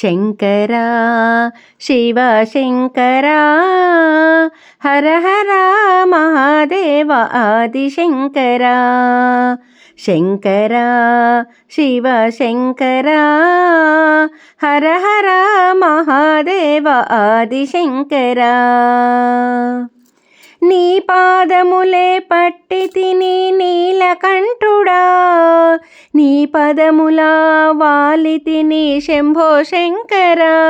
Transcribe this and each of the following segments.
శంకరా శివ శంకరా హర హర మహాదేవ ఆదిశంకరా. శంకరా శివ శంకరా హర హర మహాదేవ ఆదిశంకరా. నీ పాదములే పట్టి తిని నీలకంఠుడా నీ పదములా వాలితిని శంభో శంకరా.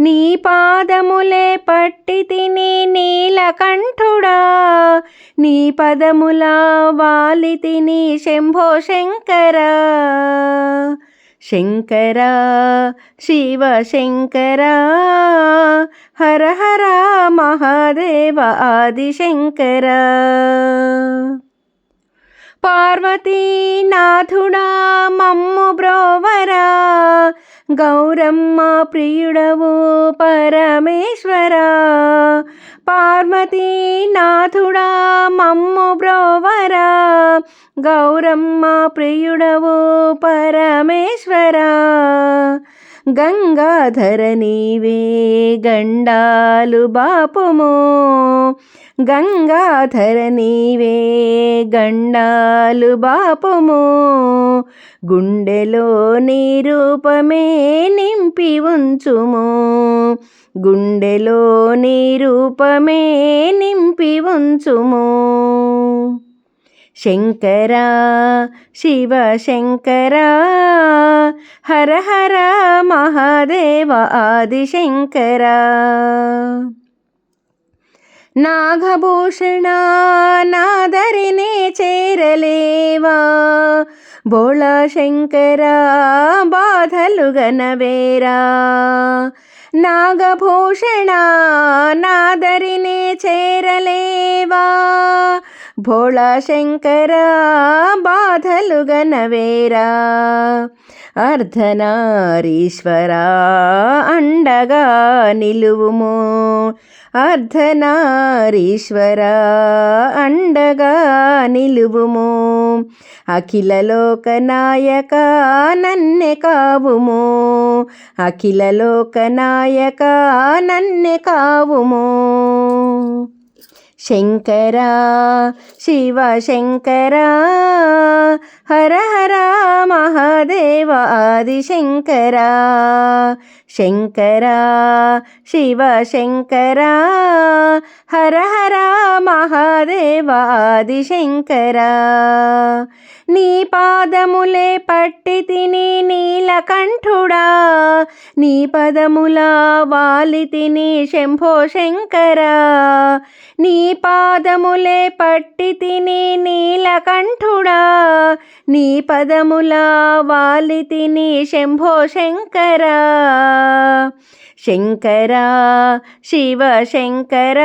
నీ పాదములే పట్టి తిని నీలకంఠుడా నీ పదములా వాలితిని శంభో శంకరా. శంకర శివ శంకర. హర హర మహాదేవ ఆదిశంకరా. పార్వతీనాథుడా మమ్ము బ్రోవరా గౌరమ్మ ప్రియుడవు పరమేశ్వరా. పార్వతీనాథుడా మమ్ము బ్రోవరా గౌరమ్మ ప్రియుడవు పరమేశ్వరా. గంగాధర నీవే గండాలు బాపము. గంగాధర నీవే గండాలు బాపము. గుండెలో నీ రూపమే నింపి ఉంచుము. గుండెలో నీ రూపమే నింపి ఉంచుము. శంకరా శివ శంకరా హర హర మహాదేవ ఆదిశంకరా. నాగభూషణ నాదరినే చేరలేవా? బోళ శంకరా బాధలు గనవేరా? నాగభూషణ నాదరినే చేరలేవా? భోళా శంకరా బాధలు గనవేరా అర్ధనారీశ్వరా అండగా నిలువుము. అర్ధనారీశ్వరా అండగా నిలువుము. అఖిల లోకనాయక నన్నె కావుము. అఖిల లోకనాయక నన్నె కావుము. శంకరా శివ శంకరా హర హర మహా ఆదిశంకరా శంకరా శివ శంకరా హర హర మహాదేవ ఆదిశంకరా నీ పాదములే పట్టి తిని నీలకంఠుడా నీ పదములా వాలి తిని శంభో శంకరా. నీ పాదములే పట్టి తిని నీలకంఠుడా నీ పదములా కావాలి తిని శంభో శంకర. శంకర శివ శంకర.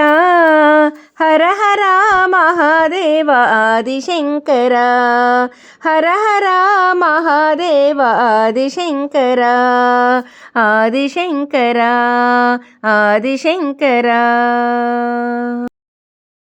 హర హర మహాదేవ ఆదిశంకరా. హర హర మహాదేవ ఆదిశంకరా. ఆదిశంకరా ఆదిశంకరా.